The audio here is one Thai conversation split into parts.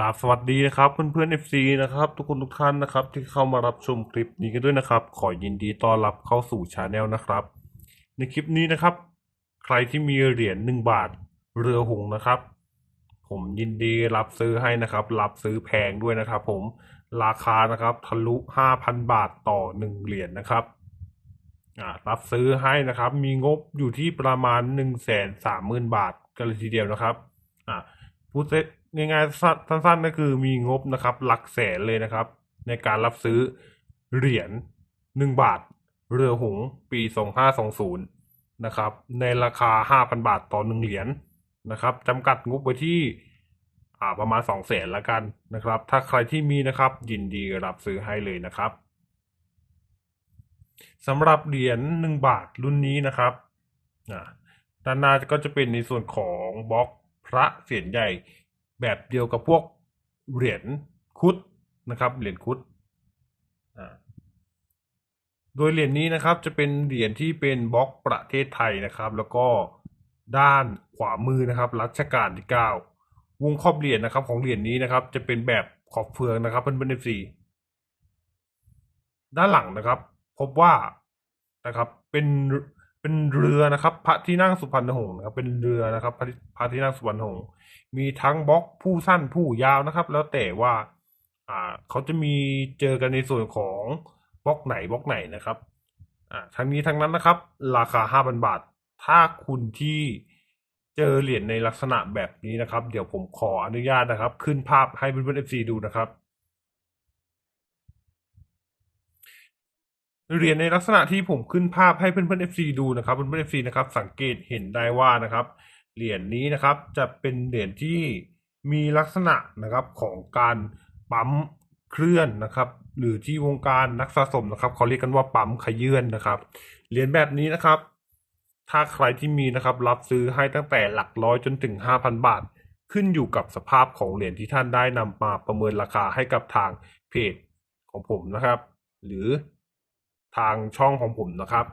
ราบสวัสดีนะครับเพื่อนๆ FC นะครับทุกคนทุกท่านนะครับที่เข้ามารับชมคลิปนี้กันด้วยนะครับ ขอยินดีต้อนรับเข้าสู่ชาแนลนะครับ ในคลิปนี้นะครับ ใครที่มีเหรียญหนึ่งบาทเรือหงนะครับ ผมยินดีรับซื้อให้นะครับ รับซื้อแพงด้วยนะครับ ผมราคานะครับทะลุ5,000บาทต่อ1เหรียญนะครับอ่ารับซื้อให้นะครับ มีงบอยู่ที่ประมาณ1 3 0 0 0 0บาทกันเลยทีเดียวนะครับอ่า พูดง่ายๆสั้นๆก็คือมีงบนะครับ หลักแสนเลยนะครับ ในการรับซื้อเหรียญหนึ่งบาท เรือหงส์ปีสองห้าสองศูนย์นะครับ ในราคาห้าพันบาทต่อหนึ่งเหรียญนะครับจำกัดงบไว้ที่อ่าประมาณสองแสนละกันนะครับ ถ้าใครที่มีนะครับ ยินดีรับซื้อให้เลยนะครับสำหรับเหรียญหนึ่งบาทรุ่นนี้นะครับอ่าด้านหน้าก็จะเป็นในส่วนของบล็อก พระเสียนใหญ่แบบเดียวกับพวกเหรียญคุดนะครับ เหรียญคุดโดยเหรียญนี้นะครับจะเป็นเหรียญที่เป็นบล็อกประเทศไทยนะครับ แล้วก็ด้านขวามือนะครับรัชกาลที่เก้าวงครอบเหรียญนะครับ ของเหรียญนี้นะครับ จะเป็นแบบขอบเฟืองนะครับเพื่อนๆเอฟซีด้านหลังนะครับ พบว่านะครับเป็น เป็นเรือนะครับ พระที่นั่งสุพรรณหงษ์นะครับ เป็นเรือนะครับ พระพระที่นั่งสุพรรณหงษ์มีทั้งบล็อกผู้สั้นผู้ยาวนะครับ แล้วแต่ว่า อ่าเขาจะมีเจอกันในส่วนของบล็อกไหนบล็อกไหนนะครับ อ่าทั้งนี้ทั้งนั้นนะครับ ราคาห้าพันบาท ถ้าคุณที่เจอเหรียญในลักษณะแบบนี้นะครับ เดี๋ยวผมขออนุญาตนะครับ ขึ้นภาพให้เพื่อนๆเอฟซีดูนะครับ เหรียญในลักษณะที่ผมขึ้นภาพให้เพื่อนๆ FC ดูนะครับเพื่อนๆ FC นะครับสังเกตเห็นได้ว่านะครับเหรียญนี้นะครับจะเป็นเหรียญที่มีลักษณะนะครับของการปั๊มเคลื่อนนะครับ หรือที่วงการนักสะสมนะครับเขาเรียกกันว่าปั๊มขยื่นนะครับเหรียญแบบนี้นะครับ ถ้าใครที่มีนะครับรับซื้อให้ตั้งแต่หลักร้อยจนถึง 5,000 บาท ขึ้นอยู่กับสภาพของเหรียญที่ท่านได้นำมาประเมินราคาให้กับทางเพจของผมนะครับ หรือ ทางช่องของผมนะครับ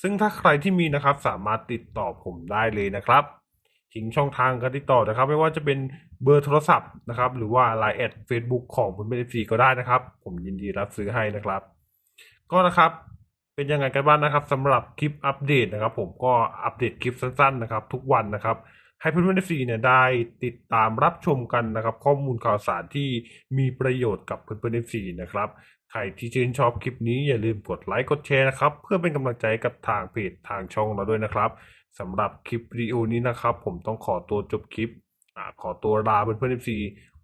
ซึ่งถ้าใครที่มีนะครับสามารถติดต่อผมได้เลยนะครับทิ้งช่องทางการติดต่อนะครับ ไม่ว่าจะเป็นเบอร์โทรศัพท์นะครับ หรือว่า Line แอด Facebook ของคุณเป็นฟีก็ได้นะครับ ผมยินดีรับซื้อให้นะครับ ก็นะครับเป็นยังไงกันบ้างนะครับสำหรับคลิปอัปเดตนะครับ ผมก็อัปเดตคลิปสั้นๆนะครับ ทุกวันนะครับ ให้เพื่อนๆฟีเนี่ยได้ติดตามรับชมกันนะครับ ข้อมูลข่าวสารที่มีประโยชน์กับเพื่อนๆฟีนะครับ ใครที่ชื่นชอบคลิปนี้อย่าลืมกดไลค์กดแชร์นะครับ เพื่อเป็นกำลังใจกับทางเพจทางช่องเราด้วยนะครับสำหรับคลิปวิดีโอนี้นะครับ ผมต้องขอตัวจบคลิปอขอตัวลาเพื่อนๆ FC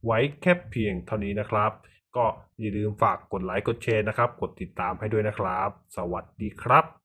ไว้แค่เพียงเท่านี้นะครับ ก็อย่าลืมฝากกดไลค์กดแชร์นะครับ กดติดตามให้ด้วยนะครับ สวัสดีครับ